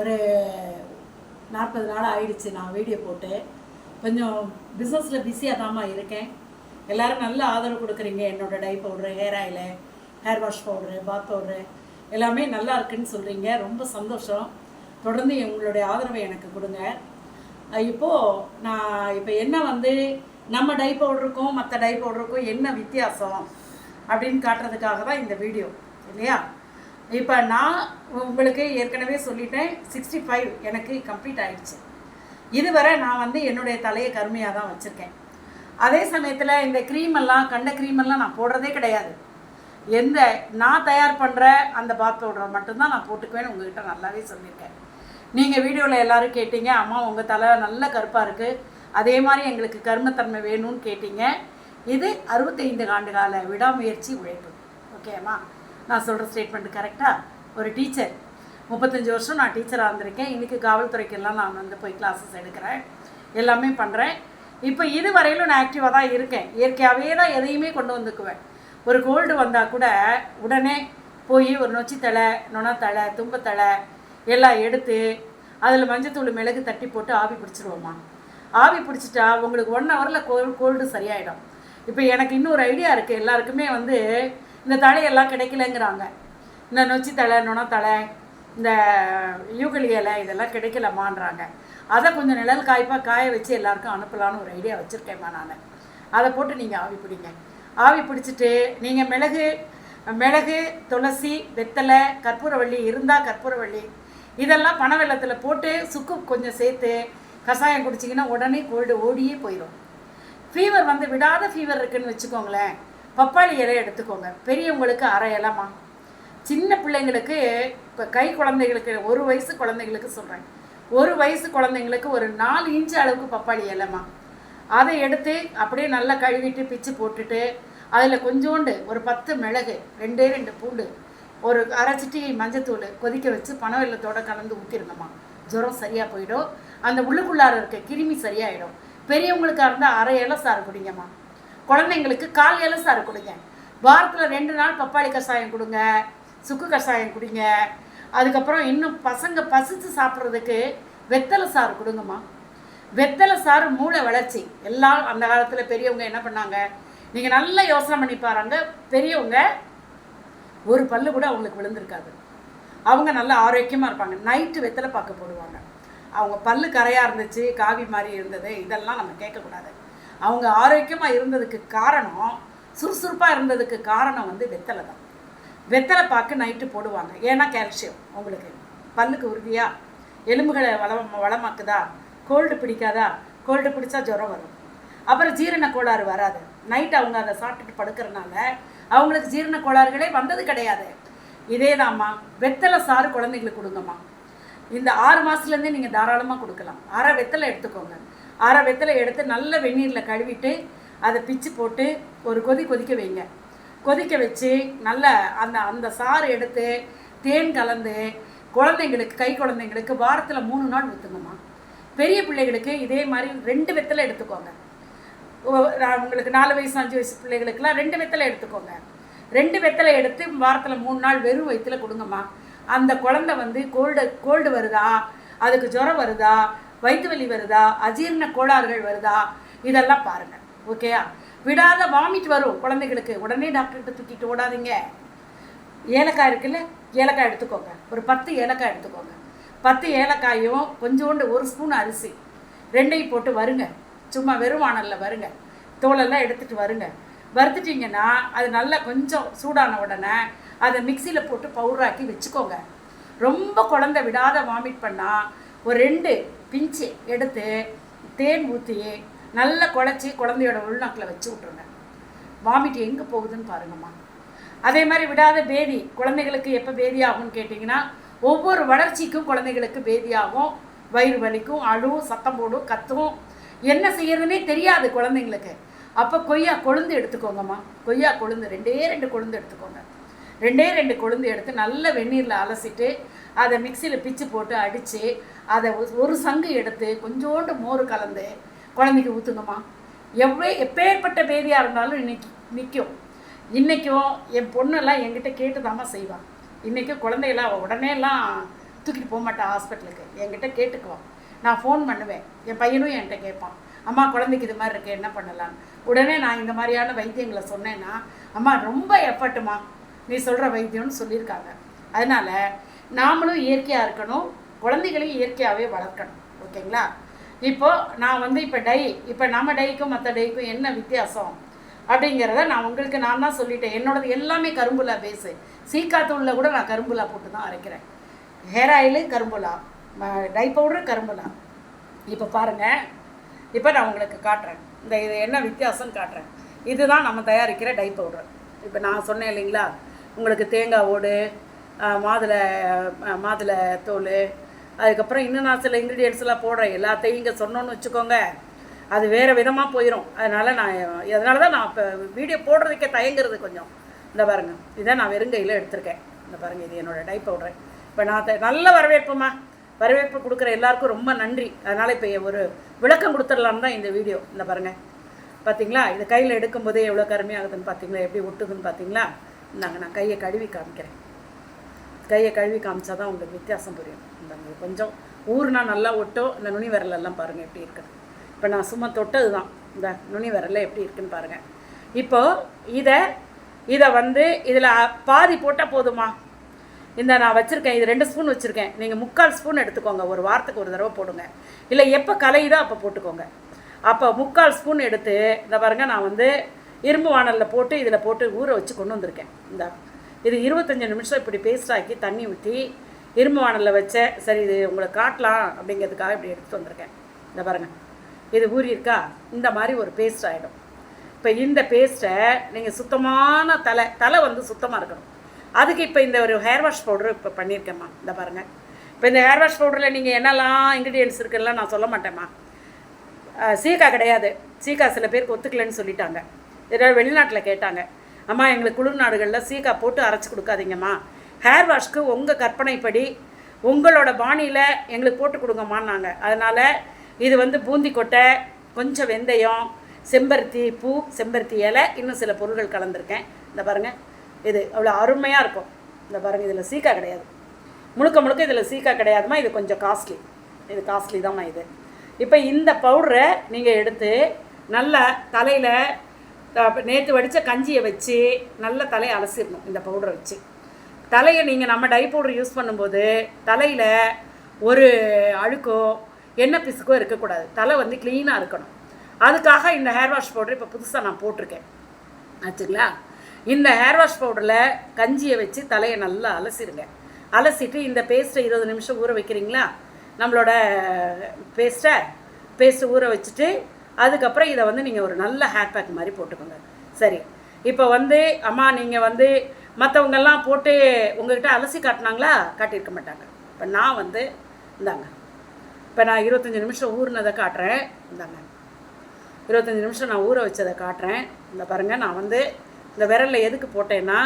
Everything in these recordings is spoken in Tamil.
ஒரு நாற்பது நாள் ஆயிடுச்சு நான் வீடியோ போட்டு. கொஞ்சம் பிஸ்னஸில் பிஸியாக தாம்மா இருக்கேன். எல்லோரும் நல்ல ஆதரவு கொடுக்குறீங்க. என்னோட dye powder hair oil hair wash powder bath powder எல்லாமே நல்லா இருக்குன்னு சொல்கிறீங்க ரொம்ப சந்தோஷம். தொடர்ந்து உங்களுடைய ஆதரவை எனக்கு கொடுங்க. இப்போது நான் இப்போ என்ன வந்து நம்ம டை பவுடருக்கும் மற்ற டை பவுடருக்கும் என்ன வித்தியாசம் அப்படின்னு காட்டுறதுக்காக தான் இந்த வீடியோ இல்லையா? இப்போ நான் உங்களுக்கு ஏற்கனவே சொல்லிட்டேன் சிக்ஸ்டி ஃபைவ் எனக்கு கம்ப்ளீட் ஆகிடுச்சு இதுவரை நான் வந்து என்னுடைய தலையை கருமையாக தான் வச்சுருக்கேன். அதே சமயத்தில் இந்த க்ரீமெல்லாம் கண்ட க்ரீமெல்லாம் நான் போடுறதே கிடையாது. எந்த நான் தயார் பண்ணுற அந்த பாத் பவுடர் மட்டும்தான் நான் போட்டுக்குவேன்னு உங்ககிட்ட நல்லாவே சொல்லியிருக்கேன். நீங்கள் வீடியோவில் எல்லோரும் கேட்டீங்க அம்மா உங்கள் தலை நல்ல கருப்பாக இருக்குது அதே மாதிரி எங்களுக்கு கருமத்தன்மை வேணும்னு கேட்டீங்க. இது அறுபத்தைந்து ஆண்டு கால விடாமுயற்சி உழைப்பு. ஓகேம்மா நான் சொல்கிற ஸ்டேட்மெண்ட் கரெக்டாக ஒரு டீச்சர் முப்பத்தஞ்சு வருஷம் நான் டீச்சராக இருந்திருக்கேன். இன்றைக்கி காவல்துறைக்கெல்லாம் நான் வந்து போய் கிளாஸஸ் எடுக்கிறேன். எல்லாமே பண்ணுறேன் இப்போ இது வரையிலும் நான் ஆக்டிவாக தான் இருக்கேன். இயற்கையாகவே தான் எதையுமே கொண்டு வந்துக்குவேன். ஒரு கோல்டு வந்தால் கூட உடனே போய் ஒரு நொச்சித்தலை நுணத்தலை தும்பத்தலை எல்லாம் எடுத்து அதில் மஞ்சத்தூள் மிளகு தட்டி போட்டு ஆவி பிடிச்சிருவோம்மா ஆவி பிடிச்சிட்டா உங்களுக்கு ஒன் ஹவரில் கோல் கோல்டு சரியாயிடும். இப்போ எனக்கு இன்னொரு ஐடியா இருக்குது எல்லாருக்குமே வந்து இந்த தலையெல்லாம் கிடைக்கலங்கிறாங்க. இந்த நொச்சி தலை நுணத்தலை இந்த யூகலி இலை இதெல்லாம் கிடைக்கலமான்றாங்க அதை கொஞ்சம் நிழல் காய்ப்பாக காய வச்சு எல்லாருக்கும் அனுப்பலான்னு ஒரு ஐடியா வச்சுருக்கேம்மா நான். அதை போட்டு நீங்கள் ஆவி பிடிங்க. ஆவி பிடிச்சிட்டு நீங்கள் மிளகு மிளகு துளசி வெத்தலை கற்பூரவள்ளி இருந்தால் கற்பூரவள்ளி. இதெல்லாம் பனை வெள்ளத்தில் போட்டு சுக்கு கொஞ்சம் சேர்த்து கஷாயம் குடிச்சிங்கன்னா உடனே கோல்டு ஓடியே போயிடும் ஃபீவர் வந்து விடாத ஃபீவர் இருக்குதுன்னு வச்சுக்கோங்களேன். பப்பாளி இலை எடுத்துக்கோங்க. பெரியவங்களுக்கு அரை இலமா சின்ன பிள்ளைங்களுக்கு இப்போ கை குழந்தைகளுக்கு ஒரு வயசு குழந்தைங்களுக்கு சொல்கிறேன் ஒரு வயசு குழந்தைங்களுக்கு ஒரு நாலு இன்ச்சு அளவுக்கு பப்பாளி இலமா அதை எடுத்து அப்படியே நல்லா கழுவிட்டு பிச்சு போட்டுட்டு அதில் கொஞ்சோண்டு ஒரு பத்து மிளகு ரெண்டே ரெண்டு பூண்டு ஒரு அரை சிட்டி மஞ்சத்தூள் கொதிக்க வச்சு பனை வெள்ளத்தோட கலந்து ஊற்றிருங்கம்மா ஜுரம் சரியாக போயிடும். அந்த உள்ளுக்குள்ளார இருக்க கிருமி சரியாயிடும். பெரியவங்களுக்காக இருந்தால் அரை இலை சாறு குடிங்கம்மா. குழந்தைங்களுக்கு கால் இலை சாறு கொடுங்க. வாரத்தில் ரெண்டு நாள் பப்பாளி கஷாயம் கொடுங்க. சுக்கு கஷாயம் கொடுங்க. அதுக்கப்புறம் இன்னும் பசங்க பசித்து சாப்பிட்றதுக்கு வெத்தலை சாறு கொடுங்கம்மா. வெத்தலை சாறு மூளை வளர்ச்சி. எல்லாம் அந்த காலத்தில் பெரியவங்க என்ன பண்ணாங்க? நீங்கள் நல்லா யோசனை பண்ணி பாருங்க. பெரியவங்க ஒரு பல்லு கூட அவங்களுக்கு விழுந்திருக்காது. அவங்க நல்லா ஆரோக்கியமாக இருப்பாங்க. நைட்டு வெத்தலை பார்க்க போடுவாங்க. அவங்க பல்லு கரையாக இருந்துச்சு காவி மாதிரி இருந்தது. இதெல்லாம் நம்ம கேட்கக்கூடாது. அவங்க ஆரோக்கியமாக இருந்ததுக்கு காரணம் சுறுசுறுப்பாக இருந்ததுக்கு காரணம் வந்து வெத்தலை தான். வெத்தலை பாக்கு நைட்டு போடுவாங்க. ஏன்னா கால்சியம் உங்களுக்கு. பல்லுக்கு உறுதியாக எலும்புகளை வளம் வளமாக்குதா? கோல்டு பிடிக்காதா? கோல்டு பிடிச்சா ஜுரம் வரும். அப்புறம் ஜீரண கோளாறு வராது. நைட் அவங்க அதை சாப்பிட்டுட்டு படுக்கிறனால அவங்களுக்கு ஜீரண கோளாறுகளே வந்தது கிடையாது. இதே தாம்மா வெத்தலை சாறு குழந்தைங்களுக்கு கொடுங்கம்மா. இந்த ஆறு மாதத்துலேருந்தே நீங்கள் தாராளமாக கொடுக்கலாம். அரை வெத்தலை எடுத்துக்கோங்க. அரை வெத்தலை எடுத்து நல்ல வெந்நீரில் கழுவிட்டு அதை பிச்சு போட்டு ஒரு கொதி கொதிக்க வைங்க. கொதிக்க வச்சு நல்ல அந்த அந்த சாறு எடுத்து தேன் கலந்து குழந்தைங்களுக்கு கை குழந்தைங்களுக்கு வாரத்தில் மூணு நாள் ஊற்றுங்கம்மா பெரிய பிள்ளைகளுக்கு இதே மாதிரி ரெண்டு வெத்தலை எடுத்துக்கோங்க. ஓ- உங்களுக்கு நாலு வயசு அஞ்சு வயசு பிள்ளைகளுக்கெல்லாம் ரெண்டு வெத்தலை எடுத்துக்கோங்க. ரெண்டு வெத்தலை எடுத்து வாரத்தில் மூணு நாள் வெறும் வயிற்றுல கொடுங்கம்மா. அந்த குழந்தை வந்து கோல்டு கோல்டு வருதா? அதுக்கு ஜுரம் வருதா? வயிற்று வலி வருதா? அஜீரண கோளாறுகள் வருதா? இதெல்லாம் பாருங்கள் ஓகேயா விடாத வாமிட் வரும் குழந்தைகளுக்கு. உடனே டாக்டர்கிட்ட தூக்கிட்டு ஓடாதீங்க. ஏலக்காய் இருக்குல்ல? ஏலக்காய் எடுத்துக்கோங்க. ஒரு பத்து ஏலக்காய் எடுத்துக்கோங்க. பத்து ஏலக்காயும் கொஞ்சோண்டு ஒரு ஸ்பூன் அரிசி. ரெண்டையும் போட்டு வருங்க. சும்மா வெறும் வாணலில் வருங்க. தோலெல்லாம் எடுத்துகிட்டு வருங்க. வறுத்துட்டிங்கன்னா அது நல்லா கொஞ்சம் சூடான உடனே அதை மிக்சியில் போட்டு பவுடராக்கி வச்சுக்கோங்க. ரொம்ப குழந்தை விடாத வாமிட் பண்ணால் ஒரு ரெண்டு பிஞ்சு எடுத்து தேன் ஊற்றி நல்லா குழச்சி குழந்தையோட உள்நாக்கில் வச்சு விட்ருங்க வாமிட் எங்கே போகுதுன்னு பாருங்கம்மா. அதே மாதிரி விடாத பேதி. குழந்தைகளுக்கு எப்போ பேதி ஆகும்னு கேட்டிங்கன்னா ஒவ்வொரு வளர்ச்சிக்கும் குழந்தைகளுக்கு பேதியாகும் வயிறு வலிக்கும் அழுவும் சத்தம் போடும் கத்தும். என்ன செய்யறதுனே தெரியாது குழந்தைங்களுக்கு. அப்போ கொய்யா கொழுந்து எடுத்துக்கோங்கம்மா. கொய்யா கொழுந்து ரெண்டே ரெண்டு கொழுந்து எடுத்துக்கோங்க. ரெண்டே ரெண்டு கொழுந்து எடுத்து நல்ல வெந்நீரில் அலசிட்டு அதை மிக்சியில் பிச்சு போட்டு அடித்து அதை ஒரு- சங்கு எடுத்து கொஞ்சோண்டு மோர் கலந்து குழந்தைக்கு ஊற்றுங்கம்மா எவ்வளோ எப்பேற்பட்ட பேதியாக இருந்தாலும் இன்னைக்கு நிற்கும் இன்றைக்கும் என் பொண்ணெல்லாம் என்கிட்ட கேட்டு தாம்மா செய்வான் இன்றைக்கும் குழந்தையெல்லாம் அவள் உடனேலாம் தூக்கிட்டு போக மாட்டான் ஹாஸ்பிட்டலுக்கு. என்கிட்ட கேட்டுக்குவான் நான் ஃபோன் பண்ணுவேன். என் பையனும் என்கிட்ட கேட்பான். அம்மா குழந்தைக்கு இது மாதிரி இருக்கு என்ன பண்ணலாம் உடனே நான் இந்த மாதிரியான வைத்தியங்களை சொன்னேன்னா அம்மா ரொம்ப எஃபர்ட்டுமா நீ சொல்கிற வைத்தியம்னு சொல்லியிருக்காங்க. அதனால் நாமளும் இயற்கையாக இருக்கணும் குழந்தைகளையும் இயற்கையாகவே வளர்க்கணும். ஓகேங்களா? இப்போ நான் வந்து இப்போ டை இப்போ நம்ம டைக்கும் மற்ற டைக்கும் என்ன வித்தியாசம்? அப்படிங்கிறத நான் உங்களுக்கு நான் தான் சொல்லிட்டேன். என்னோடது எல்லாமே கரும்புலா பேஸு சீக்காத்தூளில் கூட நான் கரும்புலா போட்டு தான் அரைக்கிறேன். ஹேர் ஆயிலு கரும்புலா. டை பவுடரு கரும்புலா. இப்போ பாருங்கள் இப்போ நான் உங்களுக்கு காட்டுறேன். இந்த இது என்ன வித்தியாசம்னு காட்டுறேன். இதுதான் நம்ம தயாரிக்கிற டை பவுடர் இப்போ நான் சொன்னேன் இல்லைங்களா? உங்களுக்கு தேங்காய் ஓடு மாதுளை மாதுளை தோல் அதுக்கப்புறம் இன்னும் நான் சில ingredients எல்லாம் போடுறேன். எல்லாத்தையும் இங்கே சொன்னோன்னு வச்சுக்கோங்க. அது வேறு விதமாக போயிடும் அதனால் நான் அதனால தான் நான் இப்போ வீடியோ போடுறதுக்கே தயங்குறது கொஞ்சம். இந்த பாருங்கள் இதை நான் வெறுங்கையில் எடுத்திருக்கேன். இந்த பாருங்கள் இது என்னோடய டை பவுடர். இப்போ நான் நல்ல வரவேற்புமா? வரவேற்பு கொடுக்குற எல்லாருக்கும் ரொம்ப நன்றி. அதனால் இப்போ ஒரு விளக்கம் கொடுத்துடலான்னு தான் இந்த வீடியோ இந்த பாருங்கள் பார்த்தீங்களா இது கையில் எடுக்கும்போதே எவ்வளோ கருமையாகுதுன்னு பார்த்தீங்களா எப்படி ஒட்டுதுன்னு பார்த்தீங்களா இந்தாங்க நான் கையை கழுவி காமிக்கிறேன். கையை கழுவி காமிச்சா தான் உங்களுக்கு வித்தியாசம் புரியும். இந்த கொஞ்சம் ஊறுனா நல்லா ஒட்டும் இந்த நுனி விரலெல்லாம் பாருங்கள் எப்படி இருக்குது. இப்போ நான் சும்மா தொட்டது தான் இந்த நுனி விரல்ல எப்படி இருக்குன்னு பாருங்கள் இப்போது இதை இதை வந்து இதில் பாதி போட்டால் போதுமா? இந்த நான் வச்சுருக்கேன் இது ரெண்டு ஸ்பூன் வச்சுருக்கேன். நீங்கள் முக்கால் ஸ்பூன் எடுத்துக்கோங்க. ஒரு வாரத்துக்கு ஒரு தடவை போடுங்க. இல்லை எப்போ கலையுதோ அப்போ போட்டுக்கோங்க. அப்போ முக்கால் ஸ்பூன் எடுத்து இந்த பாருங்க நான் வந்து இரும்பு வானலில் போட்டு இதில் போட்டு ஊற வச்சு கொண்டு வந்திருக்கேன். இந்த இது இருபத்தஞ்சி நிமிஷம் இப்படி பேஸ்ட் ஆக்கி தண்ணி ஊற்றி இரும்பு வானலில் வச்சேன் சரி இது உங்களை காட்டலாம் அப்படிங்கிறதுக்காக இப்படி எடுத்து வந்திருக்கேன். இந்த பாருங்க. இது ஊறி இருக்கா இந்த மாதிரி ஒரு பேஸ்ட் ஆகிடும் இப்போ இந்த பேஸ்ட்டை நீங்கள் சுத்தமான தலை தலை வந்து சுத்தமாக இருக்கணும். அதுக்கு இப்போ இந்த ஒரு ஹேர் வாஷ் பவுடர் இப்போ பண்ணியிருக்கேம்மா. இந்த பாருங்கள் இப்போ இந்த ஹேர் வாஷ் பவுடரில் நீங்கள் என்னெல்லாம் இன்க்ரீடியன்ஸ் இருக்குல்லாம் நான் சொல்ல மாட்டேம்மா. சீக்கா கிடையாது. சீக்கா சில பேருக்கு ஒத்துக்கலைன்னு சொல்லிட்டாங்க. ஏதாவது வெளிநாட்டில் கேட்டாங்க. அம்மா எங்களுக்கு குளிர் நாடுகளில் சீக்கா போட்டு அரைச்சி கொடுக்காதீங்கம்மா. ஹேர் வாஷ்க்கு உங்கள் கற்பனைப்படி உங்களோட பாணியில் எங்களுக்கு போட்டு கொடுங்கம்மான்னாங்க. அதனால் இது வந்து பூந்தி கொட்டை கொஞ்சம் வெந்தயம் செம்பருத்தி பூ செம்பருத்தி இலை இன்னும் சில பொருட்கள் கலந்துருக்கேன். இந்த பாருங்கள் இது அவ்வளோ அருமையாக இருக்கும். இந்த பாருங்கள் இதில் சீக்கா கிடையாது. முழுக்க முழுக்க இதில் சீக்கா கிடையாதுமா இது கொஞ்சம் காஸ்ட்லி. இது காஸ்ட்லி தான்மா இது. இப்போ இந்த பவுடரை நீங்கள் எடுத்து நல்லா தலையில் நேற்று வடித்த கஞ்சியை வச்சு நல்ல தலையை அலசிடணும் இந்த பவுடரை வச்சு. தலையை நீங்கள் நம்ம டை பவுடர் யூஸ் பண்ணும்போது தலையில் ஒரு அழுக்கோ எண்ணெய் பிசுக்கோ இருக்கக்கூடாது. தலை வந்து க்ளீனாக இருக்கணும். அதுக்காக இந்த ஹேர் வாஷ் பவுடர் இப்போ புதுசாக நான் போட்டிருக்கேன். ஆச்சுங்களா? இந்த ஹேர் வாஷ் பவுடரில் கஞ்சியை வச்சு தலையை நல்லா அலசிடுங்க அலசிட்டு இந்த பேஸ்ட்டை இருபது நிமிஷம் ஊற வைக்கிறீங்களா? நம்மளோட பேஸ்ட்டை பேஸ்ட்டு ஊற வச்சுட்டு அதுக்கப்புறம் இதை வந்து நீங்கள் ஒரு நல்ல ஹேர் பேக் மாதிரி போட்டுக்கோங்க. சரி. இப்போ வந்து அம்மா நீங்கள் வந்து மற்றவங்கெல்லாம் போட்டு உங்ககிட்ட அலசி காட்டினாங்களா? காட்டியிருக்க மாட்டாங்க. இப்போ நான் வந்து இந்தாங்க. இப்போ நான் இருபத்தஞ்சி நிமிஷம் ஊறினதை காட்டுறேன். இந்தாங்க. இருபத்தஞ்சி நிமிஷம் நான் ஊற வச்சதை காட்டுறேன். இந்த பாருங்கள் நான் வந்து இந்த விரலில் எதுக்கு போட்டேன்னா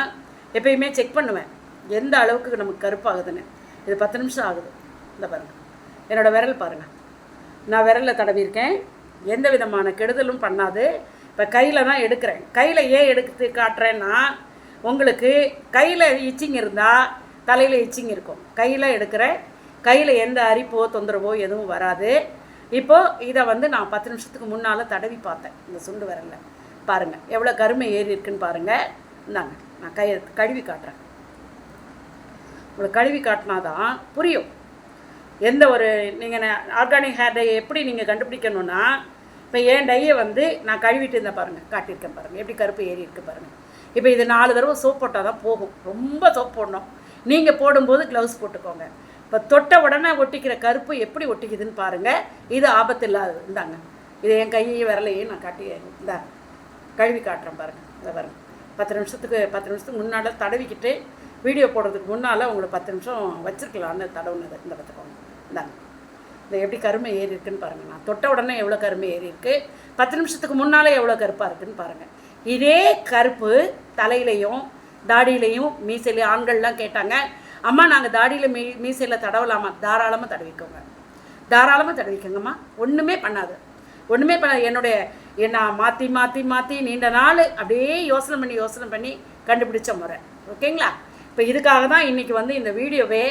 எப்பயுமே செக் பண்ணுவேன். எந்த அளவுக்கு நமக்கு கருப்பாகுதுன்னு. இது பத்து நிமிஷம் ஆகுது. இந்த பாருங்கள் என்னோடய விரல் பாருங்கள் நான் விரலில் தடவியிருக்கேன். எந்த விதமான கெடுதலும் பண்ணாது. இப்போ கையில் தான் எடுக்கிறேன். கையில் ஏன் எடுத்து காட்டுறேன்னா உங்களுக்கு கையில் இச்சிங் இருந்தால் தலையில் இச்சிங் இருக்கும். கையில் எடுக்கிறேன். கையில் எந்த அரிப்போ தொந்தரவோ எதுவும் வராது. இப்போது இதை வந்து நான் பத்து நிமிஷத்துக்கு முன்னால் தடவி பார்த்தேன். இந்த சுண்டு வரல பாருங்கள் எவ்வளோ கருமை ஏறி இருக்குன்னு பாருங்கள் இந்தாங்க நான் கை கழுவி காட்டுறேன். உங்களுக்கு கழுவி காட்டினா தான் புரியும். எந்த ஒரு நீங்கள் ஆர்கானிக் ஹேர் டை எப்படி நீங்கள் கண்டுபிடிக்கணும்னா இப்போ ஏன் டையை வந்து நான் கழுவிட்டு இருந்தேன் பாருங்கள் காட்டியிருக்கேன் பாருங்கள் எப்படி கருப்பு ஏறி இருக்கு பாருங்கள் இப்போ இது நாலு தடவை சோப் போட்டால் தான் போகும். ரொம்ப சோப் போடணும். நீங்கள் போடும்போது க்ளவுஸ் போட்டுக்கோங்க. இப்போ தொட்ட உடனே ஒட்டிக்கிற கருப்பு எப்படி ஒட்டிக்குதுன்னு பாருங்கள் இது ஆபத்து இல்லாதது இந்தாங்க. இது என் கையையும் விரலையும் நான் காட்டி இந்தா கழுவி காட்டுறேன் பாருங்கள் இதை பாருங்கள் பத்து நிமிஷத்துக்கு பத்து நிமிஷத்துக்கு முன்னால் தடவிக்கிட்டு வீடியோ போடுறதுக்கு முன்னால் உங்களை பத்து நிமிஷம் வச்சுருக்கலான்னு தடவுனது. இந்த பார்த்துக்கோங்க இந்தாங்க. இந்த எப்படி கருமை ஏறி இருக்குன்னு பாருங்கள் நான் தொட்ட உடனே எவ்வளோ கருமை ஏறி இருக்கு? பத்து நிமிஷத்துக்கு முன்னாலே எவ்வளோ கருப்பாக இருக்குன்னு பாருங்கள் இதே கருப்பு தலையிலையும் தாடியிலையும் மீசையிலையும் ஆண்கள்லாம் கேட்டாங்க அம்மா நாங்கள் தாடியில் மீ மீசையில் தடவலாமா? தாராளமாக தடவிக்கோங்க. தாராளமாக தடவிக்கோங்கம்மா. ஒன்றுமே பண்ணாது. ஒன்றுமே பண்ணாது. என்னுடைய நான் மாற்றி மாற்றி மாற்றி நீண்ட நாள் அப்படியே யோசனை பண்ணி யோசனை பண்ணி கண்டுபிடிச்ச முறை. ஓகேங்களா? இப்போ இதுக்காக தான் இன்றைக்கி வந்து இந்த வீடியோவே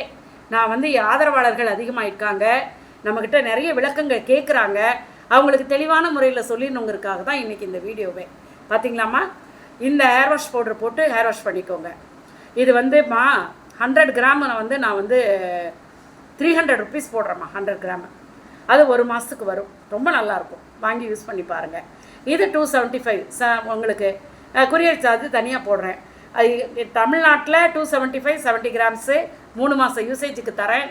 நான் வந்து ஆதரவாளர்கள் அதிகமாக இருக்காங்க நம்மக்கிட்ட நிறைய விளக்கங்கள் கேட்குறாங்க அவங்களுக்கு தெளிவான முறையில் சொல்லிடணுங்கிறதுக்காக தான் இன்றைக்கி இந்த வீடியோவே. பார்த்தீங்களாம்மா இந்த ஹேர் வாஷ் பவுடர் போட்டு ஹேர் வாஷ் பண்ணிக்கோங்க. இது வந்துமா ஹண்ட்ரட் கிராம் வந்து நான் வந்து த்ரீ ஹண்ட்ரட் ருபீஸ் போடுறேம்மா ஹண்ட்ரட் கிராம் அது ஒரு மாதத்துக்கு வரும். ரொம்ப நல்லாயிருக்கும். வாங்கி யூஸ் பண்ணி பாருங்கள் இது டூ செவன்ட்டி ஃபைவ் ச உங்களுக்கு கொரியர் சார்ஜ் தனியாக போடுறேன். அது தமிழ்நாட்டில் two seventy five seventy grams மூணு மாதம் யூசேஜுக்கு தரேன்.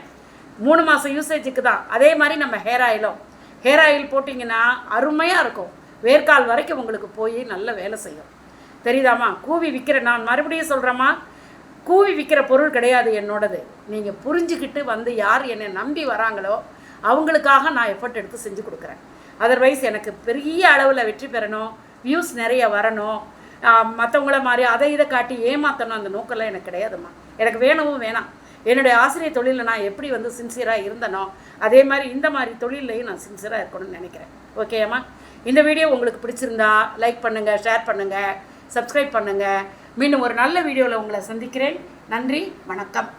மூணு மாதம் யூசேஜுக்கு தான். அதே மாதிரி நம்ம ஹேர் ஆயிலும் ஹேர் ஆயில் போட்டிங்கன்னா அருமையாக இருக்கும். வேர்க்கால் வரைக்கும் உங்களுக்கு போய் நல்ல வேலை செய்யும். தெரியுதாம்மா? கூவி விற்கிற நான் மறுபடியும் சொல்கிறேம்மா கூவி விற்கிற பொருள் கிடையாது என்னோடது. நீங்கள் புரிஞ்சுக்கிட்டு வந்து யார் என்னை நம்பி வராங்களோ அவங்களுக்காக நான் எஃபர்ட் எடுத்து செஞ்சு கொடுக்குறேன். அதர்வைஸ் எனக்கு பெரிய அளவில் வெற்றி பெறணும். வியூஸ் நிறைய வரணும். மற்றவங்கள மாதிரி அதை இதை காட்டி ஏமாற்றணும் அந்த நோக்கெல்லாம் எனக்கு கிடையாதும்மா. எனக்கு வேணவும் வேணாம். என்னுடைய ஆசிரியர் தொழிலில் நான் எப்படி வந்து சின்சியராக இருந்தனோ அதே மாதிரி இந்த மாதிரி தொழிலையும் நான் சின்சியராக இருக்கணும்னு நினைக்கிறேன். ஓகேம்மா இந்த வீடியோ உங்களுக்கு பிடிச்சிருந்தா லைக் பண்ணுங்கள் ஷேர் பண்ணுங்கள் சப்ஸ்கிரைப் பண்ணுங்கள் மீண்டும் ஒரு நல்ல வீடியோவில் உங்களை சந்திக்கிறேன். நன்றி வணக்கம்.